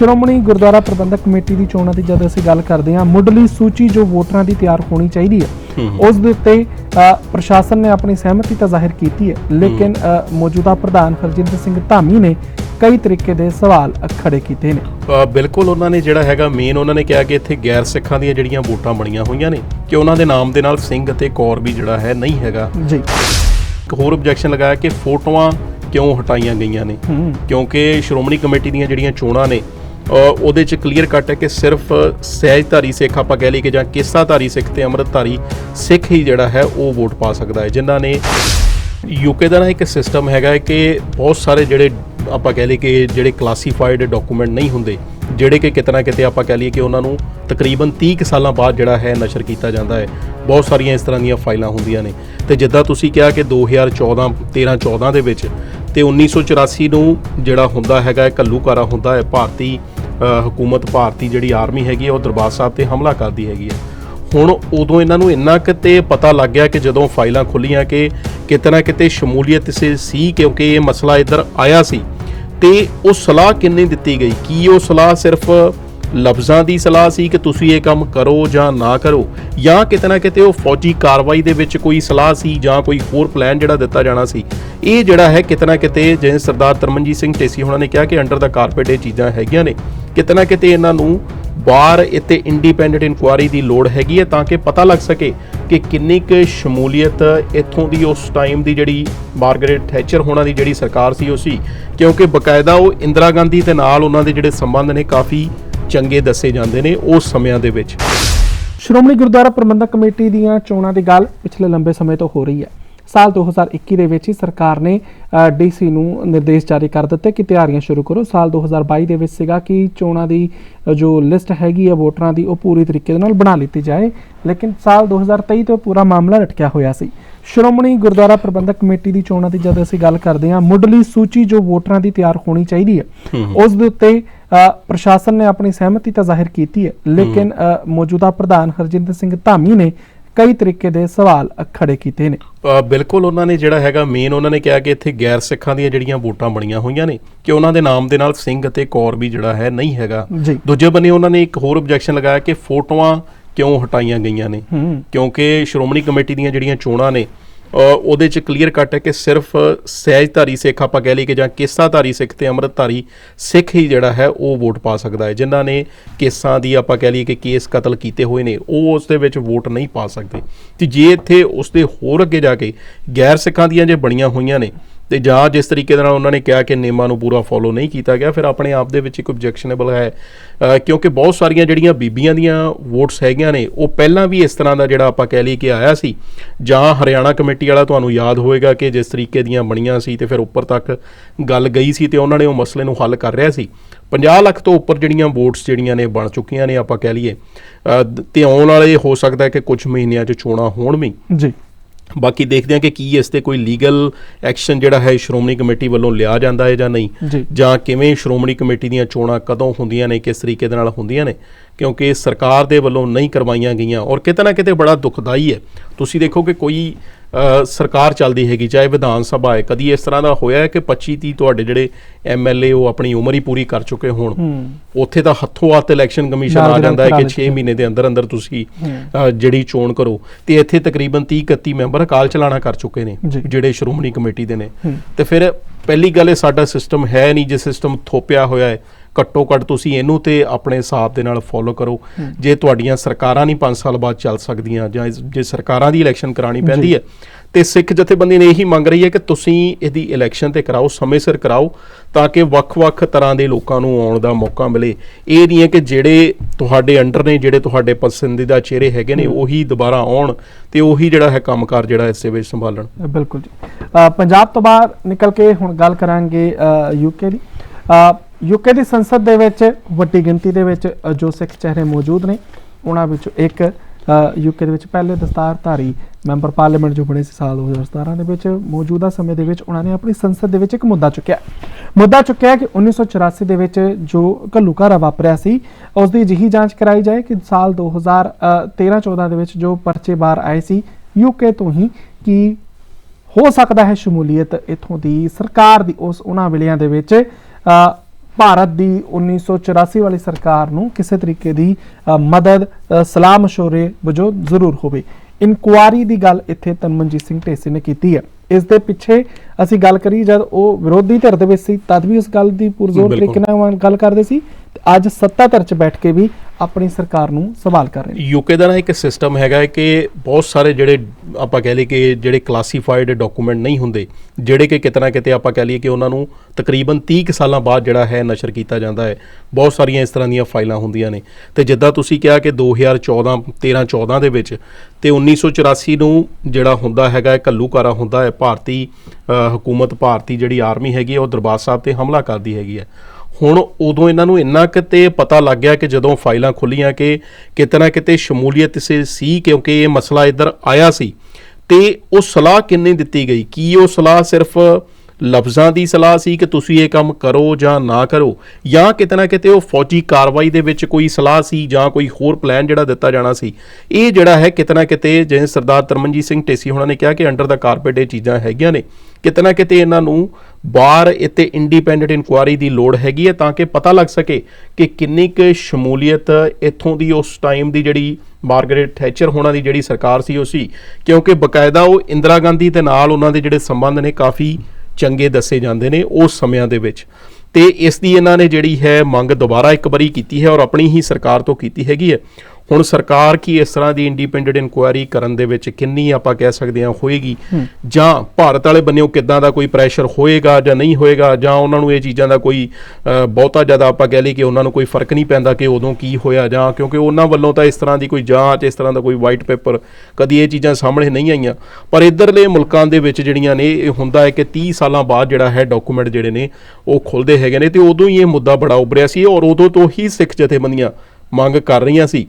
Shiromani Gurdwara Prabandhak committee ਦੀ ਚੋਣਾਂ ਦੀ ਜਦ ਅਸੀਂ ਗੱਲ ਕਰਦੇ ਹਾਂ ਮੁੱਢਲੀ ਸੂਚੀ ਜੋ ਵੋਟਰਾਂ ਦੀ ਤਿਆਰ ਹੋਣੀ ਚਾਹੀਦੀ ਹੈ ਉਸ ਦੇ ਉੱਤੇ ਪ੍ਰਸ਼ਾਸਨ ਨੇ ਆਪਣੀ ਸਹਿਮਤੀ ਤਾਂ ਜ਼ਾਹਿਰ ਕੀਤੀ ਹੈ ਲੇਕਿਨ ਮੌਜੂਦਾ ਪ੍ਰਧਾਨ ਹਰਜਿੰਦਰ ਸਿੰਘ ਧਾਮੀ ਨੇ ਕਈ ਤਰੀਕੇ ਦੇ ਸਵਾਲ ਖੜੇ ਕੀਤੇ ਨੇ। ਬਿਲਕੁਲ ਉਹਨਾਂ ਨੇ ਜਿਹੜਾ ਹੈਗਾ ਮੇਨ ਉਹਨਾਂ ਨੇ ਕਿਹਾ ਕਿ ਇੱਥੇ ਗੈਰ ਸਿੱਖਾਂ ਦੀਆਂ ਜਿਹੜੀਆਂ ਵੋਟਾਂ ਬਣੀਆਂ ਹੋਈਆਂ ਨੇ ਕਿ ਉਹਨਾਂ ਦੇ ਨਾਮ ਦੇ ਨਾਲ ਸਿੰਘ ਅਤੇ ਕੌਰ ਵੀ ਜਿਹੜਾ ਹੈ ਨਹੀਂ ਹੈਗਾ। ਜੀ। ਇੱਕ ਹੋਰ ਆਬਜੈਕਸ਼ਨ ਲਗਾਇਆ ਕਿ ਫੋਟੋਆਂ ਕਿਉਂ ਹਟਾਈਆਂ ਗਈਆਂ ਨੇ? ਕਿਉਂਕਿ ਸ਼੍ਰੋਮਣੀ ਕਮੇਟੀ ਦੀਆਂ ਜਿਹੜੀਆਂ ਚੋਣਾਂ ਨੇ ਉਹਦੇ ਚ ਕਲੀਅਰ ਕੱਟ ਹੈ ਕਿ ਸਿਰਫ ਸਹਿਜਧਾਰੀ ਸਿੱਖ ਆਪਾਂ ਕਹਿ ਲਈ ਕਿ ਜਾਂ ਕਿੱਸਾਧਾਰੀ ਸਿੱਖ ਤੇ ਅੰਮ੍ਰਿਤਧਾਰੀ ਸਿੱਖ ਹੀ ਜਿਹੜਾ ਹੈ ਉਹ ਵੋਟ ਪਾ ਸਕਦਾ ਹੈ। ਜਿਨ੍ਹਾਂ ਨੇ ਯੂਕੇ ਦਾ ਨਾ ਇੱਕ ਸਿਸਟਮ ਹੈਗਾ ਹੈ ਕਿ ਬਹੁਤ ਸਾਰੇ ਜਿਹੜੇ ਆਪਾਂ ਕਹਿ ਲਈ ਕਿ ਜਿਹੜੇ ਕਲਾਸੀਫਾਈਡ ਡਾਕੂਮੈਂਟ ਨਹੀਂ ਹੁੰਦੇ, ਜਿਹੜੇ ਕਿ ਕਿਤਨਾ ਕਿਤੇ ਆਪਾਂ ਕਹਿ ਲਈਏ ਕਿ ਉਹਨਾਂ ਨੂੰ ਤਕਰੀਬਨ 30 ਕੁ ਸਾਲਾਂ ਬਾਅਦ ਜਿਹੜਾ ਹੈ ਨਸ਼ਰ ਕੀਤਾ ਜਾਂਦਾ ਹੈ। ਬਹੁਤ ਸਾਰੀਆਂ ਇਸ ਤਰ੍ਹਾਂ ਦੀਆਂ ਫਾਈਲਾਂ ਹੁੰਦੀਆਂ ਨੇ। ਤੇ ਜਿੱਦਾਂ ਤੁਸੀਂ ਕਿਹਾ ਕਿ 2014 13 14 ਦੇ ਵਿੱਚ ਤੇ 1984 ਨੂੰ ਜਿਹੜਾ ਹੁੰਦਾ ਹੈਗਾ ਹੈ ਹੁੰਦਾ ਹੈ, ਭਾਰਤੀ ਹਕੂਮਤ ਭਾਰਤੀ ਜਿਹੜੀ ਆਰਮੀ ਹੈਗੀ ਹੈ ਉਹ ਦਰਬਾਰ ਸਾਹਿਬ ਤੇ ਹਮਲਾ ਕਰਦੀ ਹੈਗੀ ਹੈ ਹੁਣ ਉਦੋਂ ਇਹਨਾਂ ਨੂੰ ਇੰਨਾ ਕਿਤੇ ਪਤਾ ਲੱਗ ਗਿਆ ਕਿ ਜਦੋਂ ਫਾਈਲਾਂ ਖੁੱਲੀਆਂ ਕਿ ਕਿਤੇ ਨਾ ਕਿਤੇ ਸ਼ਮੂਲੀਅਤ ਸੇ ਸੀ ਕਿਉਂਕਿ ਇਹ ਮਸਲਾ ਇੱਧਰ ਆਇਆ ਸੀ। ਤੇ ਉਹ ਸਲਾਹ ਕਿੰਨੇ ਦਿੱਤੀ ਗਈ? ਕੀ ਉਹ ਸਲਾਹ ਸਿਰਫ ਲਫ਼ਜ਼ਾਂ ਦੀ ਸਲਾਹ ਸੀ ਕਿ ਤੁਸੀਂ ਇਹ ਕੰਮ ਕਰੋ ਜਾਂ ਨਾ ਕਰੋ? ਜਾਂ ਕਿਤੇ ਨਾ ਕਿਤੇ ਉਹ ਫੌਜੀ ਕਾਰਵਾਈ ਦੇ ਵਿੱਚ ਕੋਈ ਸਲਾਹ ਸੀ ਜਾਂ ਕੋਈ ਹੋਰ ਪਲਾਨ ਜਿਹੜਾ ਦਿੱਤਾ ਜਾਣਾ ਸੀ? ਇਹ ਜਿਹੜਾ ਹੈ ਕਿਤੇ ਨਾ ਕਿਤੇ ਜਿਵੇਂ ਸਰਦਾਰ ਤਰਮਨਜੀਤ ਸਿੰਘ ਢੇਸੀ ਉਹਨਾਂ ਨੇ ਕਿਹਾ ਕਿ ਅੰਡਰ ਦਾ ਕਾਰਪੇਟ ਇਹ ਚੀਜ਼ਾਂ ਹੈਗੀਆਂ ਨੇ। ਕਿਤੇ ਨਾ ਕਿਤੇ ਇਹਨਾਂ ਨੂੰ ਬਾਹਰ ਇੱਥੇ ਇੰਡੀਪੈਂਡੈਂਟ ਇਨਕੁਆਇਰੀ ਦੀ ਲੋੜ ਹੈਗੀ ਹੈ ਤਾਂ ਕਿ ਪਤਾ ਲੱਗ ਸਕੇ ਕਿ ਕਿੰਨੀ ਕੁ ਸ਼ਮੂਲੀਅਤ ਇੱਥੋਂ ਦੀ ਉਸ ਟਾਈਮ ਦੀ ਜਿਹੜੀ ਮਾਰਗਰੇਟ ਥੈਚਰ ਹੋਣਾ ਦੀ ਜਿਹੜੀ ਸਰਕਾਰ ਸੀ ਉਹ ਸੀ। ਕਿਉਂਕਿ ਬਕਾਇਦਾ ਉਹ ਇੰਦਰਾ ਗਾਂਧੀ ਦੇ ਨਾਲ ਉਹਨਾਂ ਦੇ ਜਿਹੜੇ ਸੰਬੰਧ ਨੇ ਕਾਫੀ ਚੰਗੇ ਦੱਸੇ ਜਾਂਦੇ ਨੇ ਉਸ ਸਮਿਆਂ ਦੇ ਵਿੱਚ। ਸ਼੍ਰੋਮਣੀ ਗੁਰਦੁਆਰਾ ਪ੍ਰਬੰਧਕ ਕਮੇਟੀ ਦੀਆਂ ਚੋਣਾਂ ਦੀ ਗੱਲ ਪਿਛਲੇ ਲੰਬੇ ਸਮੇਂ ਤੋਂ ਹੋ ਰਹੀ ਹੈ। ਸਾਲ 2021 ਦੇ ਵਿੱਚ ਹੀ ਸਰਕਾਰ ਨੇ ਡੀਸੀ ਨੂੰ ਨਿਰਦੇਸ਼ ਜਾਰੀ ਕਰ ਦਿੱਤੇ ਕਿ ਤਿਆਰੀਆਂ ਸ਼ੁਰੂ ਕਰੋ। ਸਾਲ 2022 ਦੇ ਵਿੱਚ ਸੀਗਾ ਕਿ ਚੋਣਾਂ ਦੀ ਜੋ ਲਿਸਟ ਹੈਗੀ ਹੈ ਵੋਟਰਾਂ ਦੀ ਉਹ ਪੂਰੀ ਤਰੀਕੇ ਦੇ ਨਾਲ ਬਣਾ ਲਿੱਤੀ ਜਾਏ। ਲੇਕਿਨ ਸਾਲ 2023 ਤੋਂ ਪੂਰਾ ਮਾਮਲਾ ਲਟਕਿਆ ਹੋਇਆ ਸੀ। ਸ਼੍ਰੋਮਣੀ ਗੁਰਦੁਆਰਾ ਪ੍ਰਬੰਧਕ ਕਮੇਟੀ ਦੀ ਚੋਣਾਂ ਦੀ ਜਦ ਅਸੀਂ ਗੱਲ ਕਰਦੇ ਹਾਂ ਮੁੱਢਲੀ ਸੂਚੀ ਜੋ ਵੋਟਰਾਂ ਦੀ ਤਿਆਰ ਹੋਣੀ ਚਾਹੀਦੀ ਹੈ ਉਸ ਦੇ ਉੱਤੇ ਪ੍ਰਸ਼ਾਸਨ ਨੇ ਆਪਣੀ ਸਹਿਮਤੀ ਤਾਂ ਜ਼ਾਹਿਰ ਕੀਤੀ ਹੈ। ਲੇਕਿਨ ਮੌਜੂਦਾ ਪ੍ਰਧਾਨ ਹਰਜਿੰਦਰ ਸਿੰਘ ਧਾਮੀ ਨੇ ਕਈ ਤਰੀਕੇ ਦੇ ਸਵਾਲ ਖੜੇ ਕੀਤੇ ਨੇ। ਬਿਲਕੁਲ ਉਹਨਾਂ ਨੇ ਜਿਹੜਾ ਹੈਗਾ ਮੇਨ ਉਹਨਾਂ ਨੇ ਕਿਹਾ ਕਿ ਇੱਥੇ ਗੈਰ ਸਿੱਖਾਂ ਦੀਆਂ ਜਿਹੜੀਆਂ ਵੋਟਾਂ ਬਣੀਆਂ ਹੋਈਆਂ ਨੇ ਕਿ ਉਹਨਾਂ ਦੇ ਨਾਮ ਦੇ ਨਾਲ ਸਿੰਘ ਅਤੇ ਕੌਰ ਵੀ ਜਿਹੜਾ ਹੈ ਨਹੀਂ ਹੈਗਾ। ਦੂਜੇ ਬੰਨੇ ਉਹਨਾਂ ਨੇ ਇੱਕ ਹੋਰ ਆਬਜੈਕਸ਼ਨ ਲਗਾਇਆ ਕਿ ਫੋਟੋਆਂ ਕਿਉਂ ਹਟਾਈਆਂ ਗਈਆਂ ਨੇ ਕਿਉਂਕਿ ਸ਼੍ਰੋਮਣੀ ਕਮੇਟੀ ਦੀਆਂ ਜਿਹੜੀਆਂ ਚੋਣਾਂ ਨੇ ਉਹਦੇ ਚ ਕਲੀਅਰ ਕੱਟ ਹੈ ਕਿ ਸਿਰਫ ਸਹਿਜਧਾਰੀ ਸਿੱਖ ਆਪਾਂ ਕਹਿ ਲਈ ਕਿ ਜਾਂ ਕਿੱਸਾਧਾਰੀ ਸਿੱਖ ਤੇ ਅੰਮ੍ਰਿਤਧਾਰੀ ਸਿੱਖ ਹੀ ਜਿਹੜਾ ਹੈ ਉਹ ਵੋਟ ਪਾ ਸਕਦਾ ਹੈ। ਜਿਨ੍ਹਾਂ ਨੇ ਕੇਸਾਂ ਦੀ ਆਪਾਂ ਕਹਿ ਲਈਏ ਕਿ ਕੇਸ ਕਤਲ ਕੀਤੇ ਹੋਏ ਨੇ, ਉਹ ਉਸ ਦੇ ਵਿੱਚ ਵੋਟ ਨਹੀਂ ਪਾ ਸਕਦੇ। ਤੇ ਜੇ ਇੱਥੇ ਉਸ ਦੇ ਹੋਰ ਅੱਗੇ ਜਾ ਕੇ ਗੈਰ ਸਿੱਖਾਂ ਦੀਆਂ ਜੇ ਬਣੀਆਂ ਹੋਈਆਂ ਨੇ ਤੇ ਜਾਂ ਜਿਸ ਤਰੀਕੇ ਦੇ ਨਾਲ ਉਹਨਾਂ ਨੇ ਕਿਹਾ ਕਿ ਨਿਯਮਾਂ ਨੂੰ ਪੂਰਾ ਫੋਲੋ ਨਹੀਂ ਕੀਤਾ ਗਿਆ ਫਿਰ ਆਪਣੇ ਆਪ ਦੇ ਵਿੱਚ ਇੱਕ ਆਬਜੈਕਸ਼ਨੇਬਲ ਹੈ। ਕਿਉਂਕਿ ਬਹੁਤ ਸਾਰੀਆਂ ਜਿਹੜੀਆਂ ਬੀਬੀਆਂ ਦੀਆਂ ਵੋਟਸ ਹੈਗੀਆਂ ਨੇ ਉਹ ਪਹਿਲਾਂ ਵੀ ਇਸ ਤਰ੍ਹਾਂ ਦਾ ਜਿਹੜਾ ਆਪਾਂ ਕਹਿ ਲਈਏ ਕਿ ਆਇਆ ਸੀ। ਜਾਂ ਹਰਿਆਣਾ ਕਮੇਟੀ ਵਾਲਾ ਤੁਹਾਨੂੰ ਯਾਦ ਹੋਵੇਗਾ ਕਿ ਜਿਸ ਤਰੀਕੇ ਦੀਆਂ ਬਣੀਆਂ ਸੀ ਤੇ ਫਿਰ ਉੱਪਰ ਤੱਕ ਗੱਲ ਗਈ ਸੀ ਤੇ ਉਹਨਾਂ ਨੇ ਉਹ ਮਸਲੇ ਨੂੰ ਹੱਲ ਕਰ ਰਿਹਾ ਸੀ। 50 ਲੱਖ ਤੋਂ ਉੱਪਰ ਜਿਹੜੀਆਂ ਵੋਟਸ ਜਿਹੜੀਆਂ ਨੇ ਬਣ ਚੁੱਕੀਆਂ ਨੇ ਆਪਾਂ ਕਹਿ ਲਈਏ। ਅ, ਤੇ ਆਉਣ ਵਾਲੇ ਹੋ ਸਕਦਾ ਹੈ ਕਿ ਕੁਝ ਮਹੀਨਿਆਂ 'ਚ ਚੋਣਾਂ ਹੋਣ ਵੀ। ਜੀ। ਬਾਕੀ ਦੇਖਦੇ ਹਾਂ ਕਿ ਕੀ ਇਸ ਤੇ ਕੋਈ ਲੀਗਲ ਐਕਸ਼ਨ ਜਿਹੜਾ ਹੈ ਸ਼੍ਰੋਮਣੀ ਕਮੇਟੀ ਵੱਲੋਂ ਲਿਆ ਜਾਂਦਾ ਹੈ ਜਾਂ ਨਹੀਂ। ਜੀ। ਕਿਵੇਂ ਸ਼੍ਰੋਮਣੀ ਕਮੇਟੀ ਦੀਆਂ ਚੋਣਾਂ ਕਦੋਂ ਹੁੰਦੀਆਂ ਨੇ ਕਿਸ ਤਰੀਕੇ ਦੇ ਨਾਲ ਹੁੰਦੀਆਂ ਨੇ ਕਿਉਂਕਿ ਸਰਕਾਰ ਦੇ ਵੱਲੋਂ ਨਹੀਂ ਕਰਵਾਈਆਂ ਗਈਆਂ ਔਰ ਕਿਤੇ ਨਾ ਕਿਤੇ ਬੜਾ ਦੁਖਦਾਈ ਹੈ। ਤੁਸੀਂ ਦੇਖੋ ਕਿ ਕੋਈ ਸਰਕਾਰ ਚੱਲਦੀ ਹੈਗੀ ਚਾਹੇ ਵਿਧਾਨ ਸਭਾ ਹੈ ਕਦੀ ਇਸ ਤਰ੍ਹਾਂ ਦਾ ਹੋਇਆ ਹੈ ਕਿ 25 30 ਤੁਹਾਡੇ ਜਿਹੜੇ ਐਮਐਲਏ ਉਹ ਆਪਣੀ ਉਮਰ ਹੀ ਪੂਰੀ ਕਰ ਚੁੱਕੇ ਹੋਣ ਉੱਥੇ ਤਾਂ ਹੱਥੋਂ ਹੱਥ ਇਲੈਕਸ਼ਨ ਕਮਿਸ਼ਨ ਆ ਜਾਂਦਾ ਹੈ ਕਿ ਦਿੱਤੇ। 6 ਮਹੀਨੇ ਦੇ ਅੰਦਰ ਅੰਦਰ ਤੁਸੀਂ ਜਿਹੜੀ ਚੋਣ ਕਰੋ ਤੇ ਇੱਥੇ ਤਕਰੀਬਨ 30 31 ਮੈਂਬਰ ਅਕਾਲ ਚਲਾਣਾ ਕਰ ਚੁੱਕੇ ਨੇ। ਜਿਹੜੇ ਸ਼੍ਰੋਮਣੀ ਕਮੇਟੀ ਦੇ ਨੇ। ਤੇ ਫਿਰ ਪਹਿਲੀ ਗੱਲ ਇਹ ਸਾਡਾ ਸਿਸਟਮ ਹੈ ਨਹੀਂ ਜੇ ਸਿਸਟਮ ਥੋਪਿਆ ਹੋਇਆ ਹੈ। ਘੱਟੋ ਘੱਟ ਤੁਸੀਂ ਇਹਨੂੰ ਤੇ ਆਪਣੇ ਹਿਸਾਬ ਦੇ ਨਾਲ ਫੋਲੋ ਕਰੋ। ਜੇ ਤੁਹਾਡੀਆਂ ਸਰਕਾਰਾਂ ਨਹੀਂ 5 ਸਾਲ ਬਾਅਦ ਚੱਲ ਸਕਦੀਆਂ ਜਾਂ ਜੇ ਸਰਕਾਰਾਂ ਦੀ ਇਲੈਕਸ਼ਨ ਕਰਾਣੀ ਪੈਂਦੀ ਹੈ ਤੇ ਸਿੱਖ ਜਥੇਬੰਦੀ ਨੇ ਇਹੀ ਮੰਗ ਰਹੀ ਹੈ ਕਿ ਤੁਸੀਂ ਇਹਦੀ ਇਲੈਕਸ਼ਨ ਤੇ ਕਰਾਓ, ਸਮੇਂ ਸਿਰ ਕਰਾਓ, ਤਾਂ ਕਿ ਵੱਖ-ਵੱਖ ਤਰ੍ਹਾਂ ਦੇ ਲੋਕਾਂ ਨੂੰ ਆਉਣ ਦਾ ਮੌਕਾ ਮਿਲੇ। ਇਹ ਨਹੀਂ ਹੈ ਕਿ ਜਿਹੜੇ ਤੁਹਾਡੇ ਅੰਡਰ ਨੇ, ਜਿਹੜੇ ਤੁਹਾਡੇ ਪਸੰਦੀਦਾ ਚਿਹਰੇ ਹੈਗੇ ਨੇ, ਉਹੀ ਦੁਬਾਰਾ ਆਉਣ ਤੇ ਉਹੀ ਜਿਹੜਾ ਹੈ ਕੰਮਕਾਰ ਜਿਹੜਾ ਇਸੇ ਵਿੱਚ ਸੰਭਾਲਣ। ਬਿਲਕੁਲ ਜੀ। ਪੰਜਾਬ ਤੋਂ ਬਾਹਰ ਨਿਕਲ ਕੇ ਹੁਣ ਗੱਲ ਕਰਾਂਗੇ ਯੂਕੇ ਦੀ। ਯੂਕੇ ਦੀ ਸੰਸਦ ਦੇ ਵਿੱਚ ਵੱਡੀ ਗਿਣਤੀ ਦੇ ਵਿੱਚ ਜੋ ਸਿੱਖ ਚਿਹਰੇ ਮੌਜੂਦ ਨੇ, ਉਹਨਾਂ ਵਿੱਚੋਂ ਇੱਕ ਯੂਕੇ ਦੇ ਵਿੱਚ ਪਹਿਲੇ ਦਸਤਾਰਧਾਰੀ ਮੈਂਬਰ ਪਾਰਲੀਮੈਂਟ ਜੋ ਬਣੇ ਸੀ ਸਾਲ 2017 ਦੇ ਵਿੱਚ, ਮੌਜੂਦਾ ਸਮੇਂ ਦੇ ਵਿੱਚ ਉਹਨਾਂ ਨੇ ਆਪਣੀ ਸੰਸਦ ਦੇ ਵਿੱਚ ਇੱਕ ਮੁੱਦਾ ਚੁੱਕਿਆ। ਮੁੱਦਾ ਚੁੱਕਿਆ ਕਿ 1984 ਦੇ ਵਿੱਚ ਜੋ ਘੱਲੂਘਾਰਾ ਵਾਪਰਿਆ ਸੀ ਉਸ ਦੀ ਅਜਿਹੀ ਜਾਂਚ ਕਰਾਈ ਜਾਏ ਕਿ ਸਾਲ 2013-14 ਦੇ ਵਿੱਚ ਜੋ ਪਰਚੇ ਬਾਹਰ ਆਏ ਸੀ ਯੂਕੇ ਤੋਂ ਹੀ ਕਿ ਹੋ ਸਕਦਾ ਹੈ ਸ਼ਮੂਲੀਅਤ ਇਥੋਂ ਦੀ ਸਰਕਾਰ ਦੀ ਉਸ ਉਹਨਾਂ ਵੇਲਿਆਂ ਦੇ ਵਿੱਚ ਭਾਰਤ ਦੀ 1984 ਵਾਲੀ ਸਰਕਾਰ ਨੂੰ ਕਿਸੇ ਤਰੀਕੇ ਦੀ ਮਦਦ ਸਲਾਹ ਮਸ਼ਵਰੇ ਵਜੋਂ ਜ਼ਰੂਰ ਹੋਵੇ। ਇਨਕੁਆਰੀ ਦੀ ਗੱਲ ਇੱਥੇ ਤਨਮਨਜੀਤ ਸਿੰਘ ਢੇਸੀ ਨੇ ਕੀਤੀ ਹੈ। ਇਸ ਦੇ ਪਿੱਛੇ ਅਸੀਂ ਗੱਲ ਕਰੀ ਜਦ ਉਹ ਵਿਰੋਧੀ ਧਿਰ ਦੇ ਵਿੱਚ ਸੀ ਤਦ ਵੀ ਉਸ ਗੱਲ ਦੀ ਪੁਰਜ਼ੋਰ। ਤਰੀਕੇ ਨਾਲ ਗੱਲ ਕਰਦੇ ਸੀ। ਅੱਜ ਸੱਤਾ ਧਿਰ 'ਚ ਬੈਠ ਕੇ ਵੀ ਆਪਣੀ ਸਰਕਾਰ ਨੂੰ ਸਵਾਲ ਕਰ ਰਹੇ ਨੇ। ਯੂਕੇ ਦਾ ਨਾ ਇੱਕ ਸਿਸਟਮ ਹੈਗਾ ਕਿ ਬਹੁਤ ਸਾਰੇ ਜਿਹੜੇ ਆਪਾਂ ਕਹਿ ਲਈਏ ਕਿ ਜਿਹੜੇ ਕਲਾਸੀਫਾਈਡ ਡਾਕੂਮੈਂਟ ਨਹੀਂ ਹੁੰਦੇ, ਜਿਹੜੇ ਕਿ ਕਿਤਨਾ ਕਿਤੇ ਆਪਾਂ ਕਹਿ ਲਈਏ ਕਿ ਉਹਨਾਂ ਨੂੰ ਤਕਰੀਬਨ 30 ਕੁ ਸਾਲਾਂ ਬਾਅਦ ਜਿਹੜਾ ਹੈ ਨਸ਼ਰ ਕੀਤਾ ਜਾਂਦਾ ਹੈ। ਬਹੁਤ ਸਾਰੀਆਂ ਇਸ ਤਰ੍ਹਾਂ ਦੀਆਂ ਫਾਈਲਾਂ ਹੁੰਦੀਆਂ ਨੇ। ਤੇ ਜਿੱਦਾਂ ਤੁਸੀਂ ਕਿਹਾ ਕਿ 2014 13 14 ਦੇ ਵਿੱਚ ਤੇ 1984 ਨੂੰ ਜਿਹੜਾ ਹੁੰਦਾ ਹੈਗਾ ਹੈ ਘੱਲੂਕਾਰਾ ਹੁੰਦਾ ਹੈ, ਭਾਰਤੀ ਹਕੂਮਤ ਭਾਰਤੀ ਜਿਹੜੀ ਆਰਮੀ ਹੈਗੀ ਹੈ, ਉਹ ਦਰਬਾਰ ਸਾਹਿਬ ਤੇ ਹਮਲਾ ਕਰਦੀ ਹੈਗੀ ਹੈ। ਹੁਣ ਉਦੋਂ ਇਹਨਾਂ ਨੂੰ ਇੰਨਾ ਕਿਤੇ ਪਤਾ ਲੱਗ ਗਿਆ ਕਿ ਜਦੋਂ ਫਾਈਲਾਂ ਖੁੱਲੀਆਂ ਕਿ ਕਿਤੇ ਨਾ ਕਿਤੇ ਸ਼ਮੂਲੀਅਤ ਸੇ ਸੀ ਕਿਉਂਕਿ ਇਹ ਮਸਲਾ ਇੱਧਰ ਆਇਆ ਸੀ। ਤੇ ਉਹ ਸਲਾਹ ਕਿੰਨੀ ਦਿੱਤੀ ਗਈ? ਕੀ ਉਹ ਸਲਾਹ ਸਿਰਫ ਲਫ਼ਜ਼ਾਂ ਦੀ ਸਲਾਹ ਸੀ ਕਿ ਤੁਸੀਂ ਇਹ ਕੰਮ ਕਰੋ ਜਾਂ ਨਾ ਕਰੋ, ਜਾਂ ਕਿਤੇ ਨਾ ਕਿਤੇ ਉਹ ਫੌਜੀ ਕਾਰਵਾਈ ਦੇ ਵਿੱਚ ਕੋਈ ਸਲਾਹ ਸੀ ਜਾਂ ਕੋਈ ਹੋਰ ਪਲਾਨ ਜਿਹੜਾ ਦਿੱਤਾ ਜਾਣਾ ਸੀ। ਇਹ ਜਿਹੜਾ ਹੈ ਕਿਤੇ ਨਾ ਕਿਤੇ ਜਿਵੇਂ ਸਰਦਾਰ ਤਰਮਨਜੀਤ ਸਿੰਘ ਢੇਸੀ ਹੋਣਾ ਨੇ ਕਿਹਾ ਕਿ ਅੰਡਰ ਦਾ ਕਾਰਪੇਟ ਇਹ ਚੀਜ਼ਾਂ ਹੈਗੀਆਂ ਨੇ। ਕਿਤੇ ਨਾ ਕਿਤੇ ਇਹਨਾਂ ਨੂੰ ਬਾਹਰ ਇੱਥੇ ਇੰਡੀਪੈਂਡੈਂਟ ਇਨਕੁਆਇਰੀ ਦੀ ਲੋੜ ਹੈਗੀ ਹੈ ਤਾਂ ਕਿ ਪਤਾ ਲੱਗ ਸਕੇ ਕਿ ਕਿੰਨੀ ਕੁ ਸ਼ਮੂਲੀਅਤ ਇੱਥੋਂ ਦੀ ਉਸ ਟਾਈਮ ਦੀ ਜਿਹੜੀ ਮਾਰਗਰੇਟ ਥੈਚਰ ਹੋਣਾ ਦੀ ਜਿਹੜੀ ਸਰਕਾਰ ਸੀ ਉਹ ਸੀ। ਕਿਉਂਕਿ ਬਕਾਇਦਾ ਉਹ ਇੰਦਰਾ ਗਾਂਧੀ ਦੇ ਨਾਲ ਉਹਨਾਂ ਦੇ ਜਿਹੜੇ ਸੰਬੰਧ ਨੇ ਕਾਫੀ ਚੰਗੇ ਦੱਸੇ ਜਾਂਦੇ ਨੇ ਉਸ ਸਮਿਆਂ ਦੇ ਵਿੱਚ। ਤੇ ਇਸ ਦੀ ਇਹਨਾਂ ਨੇ ਜਿਹੜੀ ਹੈ ਮੰਗ ਦੁਬਾਰਾ ਇੱਕ ਵਾਰੀ ਕੀਤੀ ਹੈ ਔਰ ਆਪਣੀ ਹੀ ਸਰਕਾਰ ਤੋਂ ਕੀਤੀ ਹੈਗੀ ਹੈ। ਹੁਣ ਸਰਕਾਰ ਕੀ ਇਸ ਤਰ੍ਹਾਂ ਦੀ ਇੰਡੀਪੈਂਡੈਂਟ ਇਨਕੁਆਇਰੀ ਕਰਨ ਦੇ ਵਿੱਚ ਕਿੰਨੀ ਆਪਾਂ ਕਹਿ ਸਕਦੇ ਹਾਂ ਹੋਏਗੀ? ਜਾਂ ਭਾਰਤ ਵਾਲੇ ਬੰਨਿਓ ਕਿੱਦਾਂ ਦਾ ਕੋਈ ਪ੍ਰੈਸ਼ਰ ਹੋਏਗਾ ਜਾਂ ਨਹੀਂ ਹੋਏਗਾ? ਜਾਂ ਉਹਨਾਂ ਨੂੰ ਇਹ ਚੀਜ਼ਾਂ ਦਾ ਕੋਈ ਬਹੁਤਾ ਜ਼ਿਆਦਾ ਆਪਾਂ ਕਹਿ ਲਈ ਕਿ ਉਹਨਾਂ ਨੂੰ ਕੋਈ ਫ਼ਰਕ ਨਹੀਂ ਪੈਂਦਾ ਕਿ ਉਦੋਂ ਕੀ ਹੋਇਆ ਜਾਂ ਕਿਉਂਕਿ ਉਹਨਾਂ ਵੱਲੋਂ ਤਾਂ ਇਸ ਤਰ੍ਹਾਂ ਦੀ ਕੋਈ ਜਾਂਚ ਇਸ ਤਰ੍ਹਾਂ ਦਾ ਕੋਈ ਵਾਈਟ ਪੇਪਰ ਕਦੀ ਇਹ ਚੀਜ਼ਾਂ ਸਾਹਮਣੇ ਨਹੀਂ ਆਈਆਂ। ਪਰ ਇਧਰਲੇ ਮੁਲਕਾਂ ਦੇ ਵਿੱਚ ਜਿਹੜੀਆਂ ਨੇ ਇਹ ਹੁੰਦਾ ਹੈ ਕਿ 30 ਸਾਲਾਂ ਬਾਅਦ ਜਿਹੜਾ ਹੈ ਡਾਕੂਮੈਂਟ ਜਿਹੜੇ ਨੇ ਉਹ ਖੁੱਲਦੇ ਹੈਗੇ ਨੇ ਤੇ ਉਦੋਂ ਹੀ ਇਹ ਮੁੱਦਾ ਬੜਾ ਉੱਭਰਿਆ ਸੀ ਔਰ ਉਦੋਂ ਤੋਂ ਹੀ ਸਿੱਖ ਜਥੇਬੰਦੀਆਂ ਮੰਗ ਕਰ ਰਹੀਆਂ ਸੀ।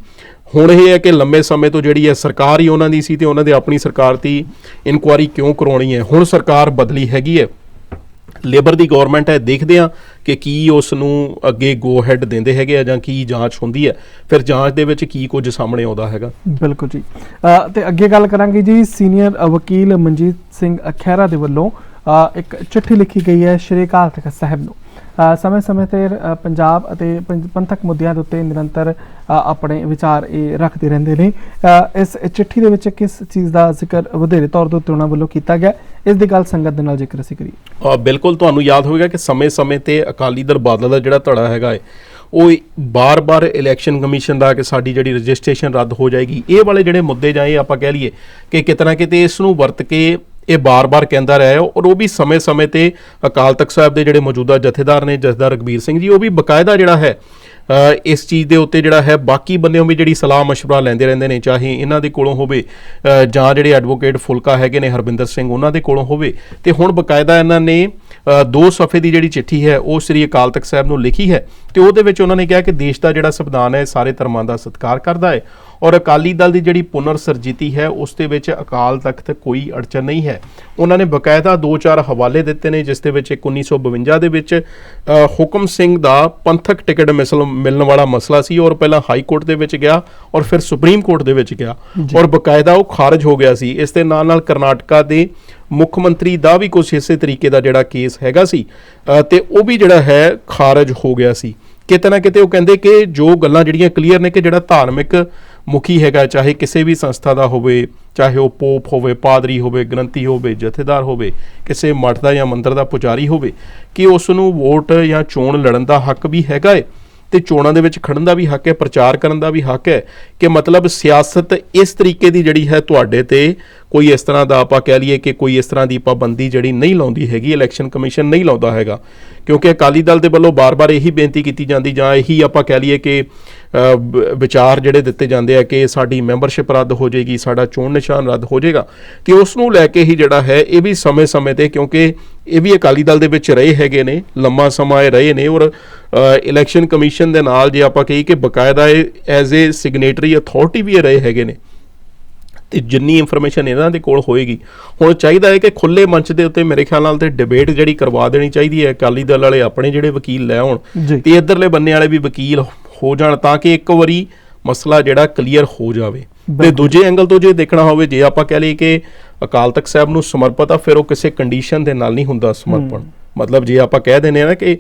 ਹੁਣ ਇਹ ਹੈ ਕਿ ਲੰਮੇ ਸਮੇਂ ਤੋਂ ਜਿਹੜੀ ਹੈ ਸਰਕਾਰ ਹੀ ਉਹਨਾਂ ਦੀ ਸੀ ਤੇ ਉਹਨਾਂ ਦੇ ਆਪਣੀ ਸਰਕਾਰ ਦੀ ਇਨਕੁਆਰੀ ਕਿਉਂ ਕਰਾਉਣੀ ਹੈ? ਹੁਣ ਸਰਕਾਰ ਬਦਲੀ ਹੈਗੀ ਹੈ। ਲੇਬਰ ਦੀ ਗਵਰਨਮੈਂਟ ਹੈ ਦੇਖਦੇ ਆ ਕਿ ਕੀ ਉਸ ਨੂੰ ਅੱਗੇ ਗੋ ਹੈਡ ਦਿੰਦੇ ਹੈਗੇ ਆ ਜਾਂ ਕੀ ਜਾਂਚ ਹੁੰਦੀ ਹੈ। ਫਿਰ ਜਾਂਚ ਦੇ ਵਿੱਚ ਕੀ ਕੁਝ ਸਾਹਮਣੇ ਆਉਂਦਾ ਹੈਗਾ। ਬਿਲਕੁਲ ਜੀ। ਅ, ਤੇ ਅੱਗੇ ਗੱਲ ਕਰਾਂਗੇ ਜੀ ਸੀਨੀਅਰ ਵਕੀਲ ਮਨਜੀਤ ਸਿੰਘ ਖਹਿਰਾ ਦੇ ਵੱਲੋਂ ਇੱਕ ਚਿੱਠੀ ਲਿਖੀ ਗਈ ਹੈ ਸ਼੍ਰੀ ਅਕਾਲ ਤਖਤ ਸਾਹਿਬ ਨੂੰ। ਸਮੇਂ-ਸਮੇਂ ਤੇ ਪੰਜਾਬ ਅਤੇ ਪੰਜ- ਪੰਥਕ ਮੁੱਦਿਆਂ ਦੇ ਉੱਤੇ ਨਿਰੰਤਰ ਆਪਣੇ ਵਿਚਾਰ ਇਹ ਰੱਖਦੇ ਰਹਿੰਦੇ ਨੇ। ਇਸ ਚਿੱਠੀ ਦੇ ਵਿੱਚ ਕਿਸ ਚੀਜ਼ ਦਾ ਜ਼ਿਕਰ ਵਧੇਰੇ ਤੌਰ ਤੇ ਉੱਤੇ ਉਹਨਾਂ ਵੱਲੋਂ ਕੀਤਾ ਗਿਆ, ਇਸ ਦੀ ਗੱਲ ਸੰਗਤ ਦੇ ਨਾਲ ਜ਼ਿਕਰ ਅਸੀਂ ਕਰੀਏ। ਬਿਲਕੁਲ ਤੁਹਾਨੂੰ ਯਾਦ ਹੋਵੇਗਾ ਕਿ ਸਮੇਂ-ਸਮੇਂ ਤੇ ਅਕਾਲੀ ਦਲ ਬਾਦਲ ਦਾ ਜਿਹੜਾ ਧੜਾ ਹੈਗਾ ਹੈ ਉਹ ਬਾਰ-ਬਾਰ ਇਲੈਕਸ਼ਨ ਕਮਿਸ਼ਨ ਦਾ ਕਿ ਸਾਡੀ ਜਿਹੜੀ ਰਜਿਸਟ੍ਰੇਸ਼ਨ ਰੱਦ ਹੋ ਜਾਏਗੀ, ਇਹ ਵਾਲੇ ਜਿਹੜੇ ਮੁੱਦੇ ਜਾਂ ਇਹ ਆਪਾਂ ਕਹਿ ਲਈਏ ਕਿ ਕਿਤਨਾ ਕਿਤੇ ਇਸ ਨੂੰ ਵਰਤ ਕੇ ਇਹ ਬਾਰ-ਬਾਰ ਕਹਿੰਦਾ ਰਿਹਾ ਹੈ ਔਰ ਉਹ ਵੀ ਸਮੇਂ-ਸਮੇਂ ਤੇ ਅਕਾਲ ਤਖਤ ਸਾਹਿਬ ਦੇ ਜਿਹੜੇ ਮੌਜੂਦਾ ਜਥੇਦਾਰ ਨੇ ਜਥੇਦਾਰ ਰਗਬੀਰ ਸਿੰਘ ਜੀ ਉਹ ਵੀ ਬਕਾਇਦਾ ਜਿਹੜਾ ਹੈ ਅ, ਇਸ ਚੀਜ਼ ਦੇ ਉੱਤੇ ਜਿਹੜਾ ਹੈ ਬਾਕੀ ਬੰਦਿਆਂ ਵੀ ਜਿਹੜੀ ਸਲਾਹ مشورہ ਲੈਂਦੇ ਰਹਿੰਦੇ ਨੇ ਚਾਹੇ ਇਹਨਾਂ ਦੇ ਕੋਲੋਂ ਹੋਵੇ ਅ, ਜਾਂ ਜਿਹੜੇ ਐਡਵੋਕੇਟ ਫੁਲਕਾ ਹੈਗੇ ਨੇ ਹਰਬਿੰਦਰ ਸਿੰਘ ਉਹਨਾਂ ਦੇ ਕੋਲੋਂ ਹੋਵੇ ਤੇ ਹੁਣ ਬਕਾਇਦਾ ਇਹਨਾਂ ਨੇ ਅ, ਦੋ ਸਫੇ ਦੀ ਜਿਹੜੀ ਚਿੱਠੀ ਹੈ ਉਹ ਸ੍ਰੀ ਅਕਾਲ ਤਖਤ ਸਾਹਿਬ ਨੂੰ ਲਿਖੀ ਹੈ ਤੇ ਉਹਦੇ ਵਿੱਚ ਉਹਨਾਂ ਨੇ ਕਿਹਾ ਕਿ ਦੇਸ਼ ਦਾ ਜਿਹੜਾ ਸੰਵਿਧਾਨ ਹੈ ਸਾਰੇ ਧਰਮਾਂ ਦਾ ਸਤਿਕਾਰ ਕਰਦਾ ਹੈ ਔਰ ਅਕਾਲੀ ਦਲ ਦੀ ਜਿਹੜੀ ਪੁਨਰ ਸਰਜੀਤੀ ਹੈ ਉਸ ਦੇ ਵਿੱਚ ਅਕਾਲ ਤਖਤ ਕੋਈ ਅੜਚਨ ਨਹੀਂ ਹੈ। ਉਹਨਾਂ ਨੇ ਬਕਾਇਦਾ ਦੋ ਚਾਰ ਹਵਾਲੇ ਦਿੱਤੇ ਨੇ ਜਿਸ ਦੇ ਵਿੱਚ ਇੱਕ 1952 ਦੇ ਵਿੱਚ ਹੁਕਮ ਸਿੰਘ ਦਾ ਪੰਥਕ ਟਿਕਟ ਮਿਸਲ ਮਿਲਣ ਵਾਲਾ ਮਸਲਾ ਸੀ ਔਰ ਪਹਿਲਾਂ ਹਾਈ ਕੋਰਟ ਦੇ ਵਿੱਚ ਗਿਆ ਔਰ ਫਿਰ ਸੁਪਰੀਮ ਕੋਰਟ ਦੇ ਵਿੱਚ ਗਿਆ। ਔਰ ਬਕਾਇਦਾ ਉਹ ਖਾਰਜ ਹੋ ਗਿਆ ਸੀ। ਇਸ ਦੇ ਨਾਲ ਨਾਲ ਕਰਨਾਟਕਾ ਦੇ ਮੁੱਖ ਮੰਤਰੀ ਦਾ ਵੀ ਕੁਝ ਇਸੇ ਤਰੀਕੇ ਦਾ ਜਿਹੜਾ ਕੇਸ ਹੈਗਾ ਸੀ ਤੇ ਉਹ ਵੀ ਜਿਹੜਾ ਹੈ ਖਾਰਜ ਹੋ ਗਿਆ ਸੀ। ਕਿਤੇ ਨਾ ਕਿਤੇ ਉਹ ਕਹਿੰਦੇ ਕਿ ਜੋ ਗੱਲਾਂ ਜਿਹੜੀਆਂ ਕਲੀਅਰ ਨੇ ਕਿ ਜਿਹੜਾ ਧਾਰਮਿਕ ਮੁਖੀ ਹੈਗਾ, ਚਾਹੇ ਕਿਸੇ ਵੀ ਸੰਸਥਾ ਦਾ ਹੋਵੇ, ਚਾਹੇ ਉਹ ਪੋਪ ਹੋਵੇ, ਪਾਦਰੀ ਹੋਵੇ, ਗ੍ਰੰਥੀ ਹੋਵੇ, ਜਥੇਦਾਰ ਹੋਵੇ, ਕਿਸੇ ਮਠ ਦਾ ਜਾਂ ਮੰਦਰ ਦਾ ਪੁਜਾਰੀ ਹੋਵੇ, ਕਿ ਉਸ ਨੂੰ ਵੋਟ ਜਾਂ ਚੋਣ ਲੜਨ ਦਾ ਹੱਕ ਵੀ ਹੈਗਾ ਏ? ਤੇ ਚੋਣਾਂ ਦੇ ਵਿੱਚ ਖੜਨ ਦਾ ਵੀ ਹੱਕ ਹੈ, ਪ੍ਰਚਾਰ ਕਰਨ ਦਾ ਵੀ ਹੱਕ ਹੈ ਕਿ ਮਤਲਬ ਸਿਆਸਤ ਇਸ ਤਰੀਕੇ ਦੀ ਜਿਹੜੀ ਹੈ ਤੁਹਾਡੇ ਤੇ ਕੋਈ ਇਸ ਤਰ੍ਹਾਂ ਦਾ ਆਪਾਂ ਕਹਿ ਲਈਏ ਕਿ ਕੋਈ ਇਸ ਤਰ੍ਹਾਂ ਦੀ ਪਾਬੰਦੀ ਜਿਹੜੀ ਨਹੀਂ ਲਾਉਂਦੀ ਹੈਗੀ ਇਲੈਕਸ਼ਨ ਕਮਿਸ਼ਨ ਨਹੀਂ ਲਾਉਂਦਾ ਹੈਗਾ। ਕਿਉਂਕਿ ਅਕਾਲੀ ਦਲ ਦੇ ਵੱਲੋਂ ਬਾਰ-ਬਾਰ ਇਹੀ ਬੇਨਤੀ ਕੀਤੀ ਜਾਂਦੀ ਜਾਂ ਇਹੀ ਆਪਾਂ ਕਹਿ ਲਈਏ ਕਿ ਵਿਚਾਰ ਜਿਹੜੇ ਦਿੱਤੇ ਜਾਂਦੇ ਆ ਕਿ ਸਾਡੀ ਮੈਂਬਰਸ਼ਿਪ ਰੱਦ ਹੋ ਜਾਏਗੀ, ਸਾਡਾ ਚੋਣ ਨਿਸ਼ਾਨ ਰੱਦ ਹੋ ਜਾਏਗਾ। ਕਿ ਉਸ ਨੂੰ ਲੈ ਕੇ ਹੀ ਜਿਹੜਾ ਹੈ, ਇਹ ਵੀ ਸਮੇਂ-ਸਮੇਂ ਤੇ ਕਿਉਂਕਿ ਇਹ ਵੀ ਅਕਾਲੀ ਦਲ ਦੇ ਵਿੱਚ ਰਹੇ ਹੈਗੇ ਨੇ ਲੰਮਾ ਸਮਾਂ ਇਹ ਰਹੇ ਨੇ ਔਰ ਇਲੈਕਸ਼ਨ ਕਮਿਸ਼ਨ ਦੇ ਨਾਲ ਜੇ ਆਪਾਂ ਕਹੀ ਕਿ ਬਕਾਇਦਾ ਇਹ ਐਜ਼ ਏ ਸਿਗਨੇਟਰੀ ਅਥਾਰਟੀ ਵੀ ਇਹ ਰਹੇ ਹੈਗੇ ਨੇ ਤੇ ਜਿੰਨੀ ਇਨਫੋਰਮੇਸ਼ਨ ਇਹਨਾਂ ਦੇ ਕੋਲ ਹੋਏਗੀ ਹੁਣ ਚਾਹੀਦਾ ਹੈ ਕਿ ਖੁੱਲੇ ਮੰਚ ਦੇ ਉੱਤੇ ਮੇਰੇ ਖਿਆਲ ਨਾਲ ਤੇ ਡਿਬੇਟ ਜਿਹੜੀ ਕਰਵਾ ਦੇਣੀ ਚਾਹੀਦੀ ਹੈ ਅਕਾਲੀ ਦਲ ਵਾਲੇ ਆਪਣੇ ਜਿਹੜੇ ਵਕੀਲ ਲੈ ਆਉਣ। ਤੇ ਇਧਰਲੇ ਬੰਨੇ ਵਾਲੇ ਵੀ ਵਕੀਲ ਹੋ ਜਾਣ ਤਾਂ ਕਿ ਇੱਕ ਵਾਰੀ ਮਸਲਾ ਜਿਹੜਾ ਕਲੀਅਰ ਹੋ ਜਾਵੇ ਤੇ। ਦੂਜੇ ਐਂਗਲ ਤੋਂ ਜੇ ਦੇਖਣਾ ਹੋਵੇ ਜੇ ਆਪਾਂ ਕਹਿ ਲਈਏ ਕਿ ਅਕਾਲ ਤਖਤ ਸਾਹਿਬ ਨੂੰ ਸਮਰਪਿਤ ਆ ਫਿਰ ਉਹ ਕਿਸੇ ਕੰਡੀਸ਼ਨ ਦੇ ਨਾਲ ਨਹੀਂ ਹੁੰਦਾ ਸਮਰਪਣ। ਮਤਲਬ ਜੇ ਆਪਾਂ ਕਹਿ ਦਿੰਦੇ ਆ ਨਾ ਕਿ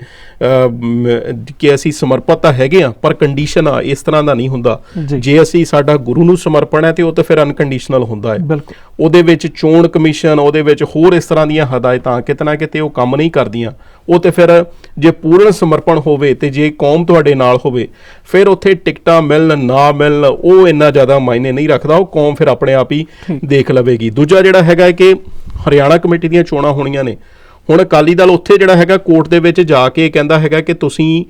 ਕਿ ਅਸੀਂ ਸਮਰਪਿਤ ਤਾਂ ਹੈਗੇ ਆ ਪਰ ਕੰਡੀਸ਼ਨ ਆ ਇਸ ਤਰ੍ਹਾਂ ਦਾ ਨਹੀਂ ਹੁੰਦਾ। ਜੀ। ਅਸੀਂ ਸਾਡਾ ਗੁਰੂ ਨੂੰ ਸਮਰਪਣ ਹੈ ਤੇ ਉਹ ਤਾਂ ਫਿਰ ਅਨਕੰਡੀਸ਼ਨਲ ਹੁੰਦਾ ਹੈ। ਉਹਦੇ ਵਿੱਚ ਚੋਣ ਕਮਿਸ਼ਨ ਉਹਦੇ ਵਿੱਚ ਹੋਰ ਇਸ ਤਰ੍ਹਾਂ ਦੀਆਂ ਹਦਾਇਤਾਂ ਕਿਤੇ ਨਾ ਕਿਤੇ ਉਹ ਕੰਮ ਨਹੀਂ ਕਰਦੀਆਂ। ਉਹ ਤੇ ਫਿਰ ਜੇ ਪੂਰਨ ਸਮਰਪਣ ਹੋਵੇ ਤੇ ਜੇ ਕੌਮ ਤੁਹਾਡੇ ਨਾਲ ਹੋਵੇ ਫਿਰ ਉੱਥੇ ਟਿਕਟਾਂ ਮਿਲਣ ਨਾ ਮਿਲਣ ਉਹ ਇੰਨਾ ਜ਼ਿਆਦਾ ਮਾਇਨੇ ਨਹੀਂ ਰੱਖਦਾ ਉਹ ਕੌਮ ਫਿਰ ਆਪਣੇ ਆਪ ਹੀ ਦੇਖ ਲਵੇਗੀ। ਦੂਜਾ ਜਿਹੜਾ ਹੈਗਾ ਕਿ ਹਰਿਆਣਾ ਕਮੇਟੀ ਦੀਆਂ ਚੋਣਾਂ ਹੋਣੀਆਂ ਨੇ। ਹੁਣ ਅਕਾਲੀ ਦਲ ਉੱਥੇ ਜਿਹੜਾ ਹੈਗਾ ਕੋਰਟ ਦੇ ਵਿੱਚ ਜਾ ਕੇ ਕਹਿੰਦਾ ਹੈਗਾ ਕਿ ਤੁਸੀਂ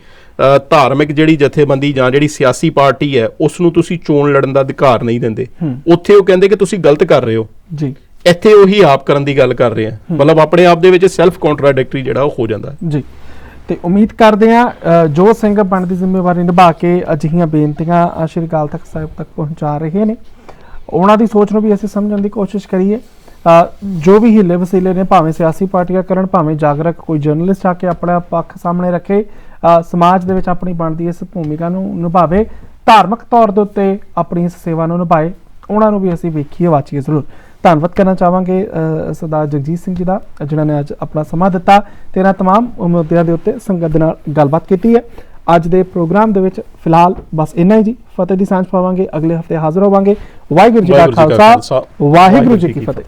ਧਾਰਮਿਕ ਜਿਹੜੀ ਜਥੇਬੰਦੀ ਜਾਂ ਜਿਹੜੀ ਸਿਆਸੀ ਪਾਰਟੀ ਹੈ ਉਸ ਨੂੰ ਤੁਸੀਂ ਚੋਣ ਲੜਨ ਦਾ ਅਧਿਕਾਰ ਨਹੀਂ ਦਿੰਦੇ। ਉੱਥੇ ਉਹ ਕਹਿੰਦੇ ਕਿ ਤੁਸੀਂ ਗਲਤ ਕਰ ਰਹੇ ਹੋ। ਜੀ। ਇੱਥੇ ਉਹੀ ਆਪ ਕਰਨ ਦੀ ਗੱਲ ਕਰ ਰਹੇ ਆ। ਮਤਲਬ ਆਪਣੇ ਆਪ ਦੇ ਵਿੱਚ ਸੈਲਫ ਕੰਟਰਾਡਿਕਟਰੀ ਜਿਹੜਾ ਉਹ ਹੋ ਜਾਂਦਾ। ਜੀ। ਤੇ ਉਮੀਦ ਕਰਦੇ ਹਾਂ ਜੋ ਸਿੰਘ ਬਣਦੀ ਜ਼ਿੰਮੇਵਾਰੀ ਨਿਭਾ ਕੇ ਅਜਿਹੀਆਂ ਬੇਨਤੀਆਂ ਸ਼੍ਰੀ ਅਕਾਲ ਤਖਤ ਸਾਹਿਬ ਤੱਕ ਪਹੁੰਚਾ ਰਹੇ ਨੇ ਉਹਨਾਂ ਦੀ ਸੋਚ ਨੂੰ ਵੀ ਅਸੀਂ ਸਮਝਣ ਦੀ ਕੋਸ਼ਿਸ਼ ਕਰੀਏ। ਜੋ ਵੀ ਹਿੱਲੇ ਵਸੀਲੇ ਨੇ ਭਾਵੇਂ ਸਿਆਸੀ ਪਾਰਟੀਆਂ ਕਰਨ ਭਾਵੇਂ ਜਾਗਰਕ ਕੋਈ ਜਰਨਲਿਸਟ ਆ ਕੇ ਆਪਣਾ ਪੱਖ ਸਾਹਮਣੇ ਰੱਖੇ ਸਮਾਜ ਦੇ ਵਿੱਚ ਆਪਣੀ ਬਣਦੀ ਇਸ ਭੂਮਿਕਾ ਨੂੰ ਨਿਭਾਵੇ ਧਾਰਮਿਕ ਤੌਰ ਦੇ ਉੱਤੇ ਆਪਣੀ ਇਸ ਸੇਵਾ ਨੂੰ ਨਿਭਾਏ। ਉਹਨਾਂ ਨੂੰ ਵੀ ਅਸੀਂ ਵੇਖੀਏ ਵਾਚੀਏ ਜ਼ਰੂਰ। ਧੰਨਵਾਦ ਕਰਨਾ ਚਾਹਾਂਗੇ ਸਰਦਾਰ ਜਗਜੀਤ ਸਿੰਘ ਜੀ ਦਾ ਜਿਨ੍ਹਾਂ ਨੇ ਅੱਜ ਆਪਣਾ ਸਮਾਂ ਦਿੱਤਾ। ਤੇ ਇਹਨਾਂ ਤਮਾਮ ਮੁੱਦਿਆਂ ਦੇ ਉੱਤੇ ਸੰਗਤ ਦੇ ਨਾਲ ਗੱਲਬਾਤ ਕੀਤੀ ਹੈ। ਅੱਜ ਦੇ ਪ੍ਰੋਗਰਾਮ ਦੇ ਵਿੱਚ ਫਿਲਹਾਲ ਬਸ ਇੰਨਾ ਹੀ ਜੀ। ਫਤਿਹ ਦੀ ਸਾਂਝ ਪਾਵਾਂਗੇ ਅਗਲੇ ਹਫ਼ਤੇ ਹਾਜ਼ਰ ਹੋਵਾਂਗੇ। ਵਾਹਿਗੁਰੂ ਜੀ ਖਾਲਸਾ ਖਾਲਸਾ, ਵਾਹਿਗੁਰੂ ਜੀ ਕੀ ਫਤਿਹ।